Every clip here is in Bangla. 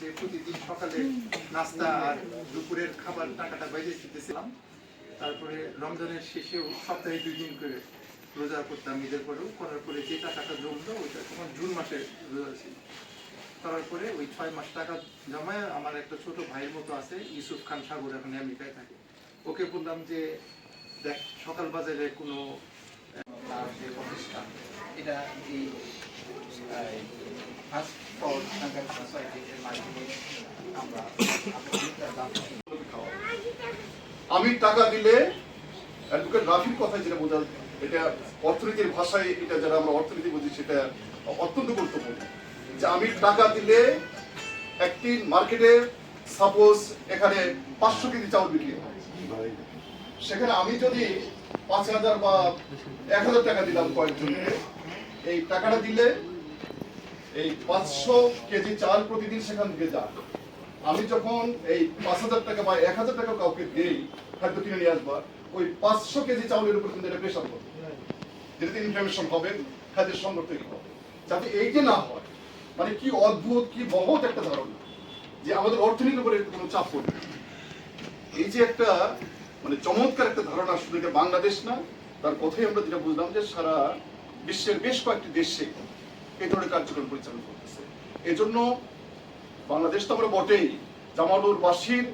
যে প্রতিদিন সকালে নাস্তা আর দুপুরের খাবার টাকাটা বাইরে দিতেছিলাম। তারপরে রমজানের শেষেও সপ্তাহে দুই দিন করে রোজা করতাম, ঈদের পরেও। করার পরে যে টাকাটা জমলো, ওইটা তখন জুন মাসে রোজা ছিল। করার পরে ওই ছয় মাস টাকা জমায় আমার একটা ছোট ভাইয়ের মতো আছে, ইউসুফ খান সাগর, এখন আমেরিকায় থাকে। ওকে বললাম যে, দেখ, সকাল বাজারে কোনো যে প্রতিষ্ঠান, এটা এই আমি টাকা দিলে অ্যাডভোকেট রাফির কথা যেটা বোঝা এটা অর্থনীতির ভাষায় এটা যারা আমরা অর্থনীতি বুঝি সেটা অত্যন্ত গুরুত্বপূর্ণ। যে আমি টাকা দিলে একটি মার্কেটে সাপোজ এখানে পাঁচশো কেজি চাউল বিক্রি হয়। সেখানে আমি যদি পাঁচ হাজার বা এক হাজার টাকা দিলাম কয়েকজনকে, এই টাকাটা দিলে এই পাঁচশো কেজি চাল প্রতিদিন সেখান থেকে যায়। আমি যখন এই পাঁচ হাজার টাকা বা এক হাজার টাকা কাউকে দিই, খাদ্য কিনে নিয়ে আসবার ওই পাঁচশো কেজি চাউলের উপর কিন্তু এটা প্রেশার করবে যেটাতে ইনফ্লামেশন হবে, খাদ্যের সংকট তৈরি হবে যাতে এই যে না হয় মানে কি অদ্ভুত, কি মহৎ একটা ধারণা যে আমাদের অর্থনীতির উপরে কোনো চাপ পড়বে এই যে একটা মানে চমৎকার একটা ধারণা, শুধু এটা বাংলাদেশ না, তার কথাই আমরা যেটা বুঝলাম যে সারা বিশ্বের বেশ কয়েকটি দেশে ধরনের কার্যক্রম পরিচালনা করতেছে। এজন্য বাংলাদেশ তো আমরা বটেই জামালুর বাসীর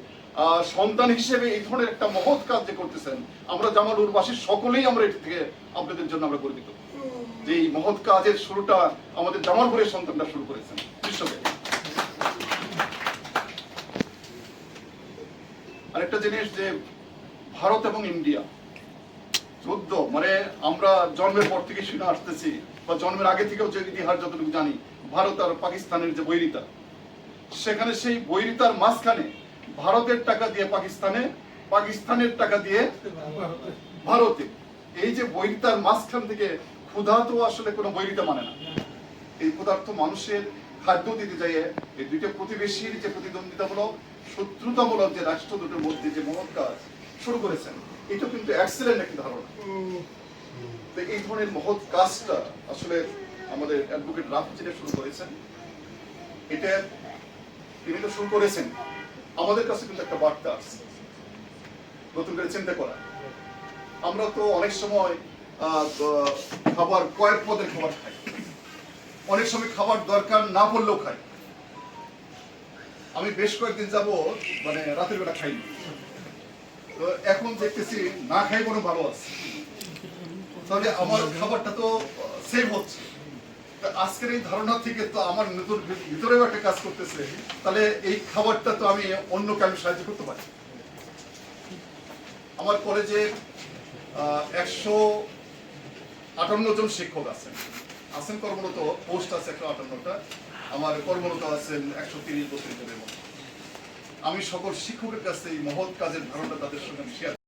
সন্তান হিসেবে এই ধরনের একটা মহৎ কাজ যে করতেছেন, আমরা জামালুর বাসীর সকলেই আমরা এটি থেকে আপনাদের জন্য আমরা গর্বিত। যে এই মহৎ কাজের শুরুটা আমাদের জামালপুরের সন্তানটা শুরু করেছেন। বিশ্বব্যাপী আরেকটা জিনিস যে ভারত এবং ইন্ডিয়া যুদ্ধ মানে আমরা জন্মের পর থেকে শুনে আসতেছি, বা জন্মের আগে থেকেও যে ইতিহাস যতটুকু জানি, ভারত আর পাকিস্তানের যে বৈরিতা, সেখানে সেই বৈরিতার মাঝখানে ভারতের টাকা দিয়ে পাকিস্তানে, পাকিস্তানের টাকা দিয়ে ভারতে। এই যে বৈরিতার মাঝখান থেকে ক্ষুধা তো আসলে কোনো বৈরিতা মানে না। এই ক্ষুধার্ত মানুষের খাদ্য দিতে যাইয়ে এই দুইটা প্রতিবেশীর যে প্রতিদ্বন্দ্বিতামূলক, শত্রুতামূলক যে রাষ্ট্র দুটোর মধ্যে যে মহৎ কাজ শুরু করেছেন। এটা কিন্তু এক্সেলেন্ট একটি ধারণা। তো এই ধরনের মহৎ কাজটা আসলে আমাদের অ্যাডভোকেট রাফ যেটা শুরু করেছেন। এটা তিনি তো শুরু করেছেন। আমাদের কাছে কিন্তু একটা বার্তা আছে। নতুন করে চিন্তা করা। আমরা তো অনেক সময় খাবার, কয়েক পদের খাবার খাই। অনেক সময় খাবার দরকার না পড়লেও খাই। আমি বেশ কয়েকদিন যাব মানে রাতের বেলা খাইনি। তো এখন দেখতেছি না খাই কোনো ভালো আছে। তাহলে আমার খাবারটা তো সেভ হচ্ছে। আজকের এই ধারণা থেকে তো আমার নতুন ভিতরেও একটা কাজ করতেছে। তাহলে এই খাবারটা তো আমি অন্যকে আমি সাহায্য করতে পারি। আমার কলেজে একশো আটান্ন জন শিক্ষক আছেন। আছেন কর্মরত, পোস্ট আছে একশো আটান্নটা। আমার কর্মরত আছেন একশো তিরিশ বছর জনের মতো। আমি সকল শিক্ষকের কাছে এই মহৎ কাজের ধারণা তাদের সঙ্গে শেয়ার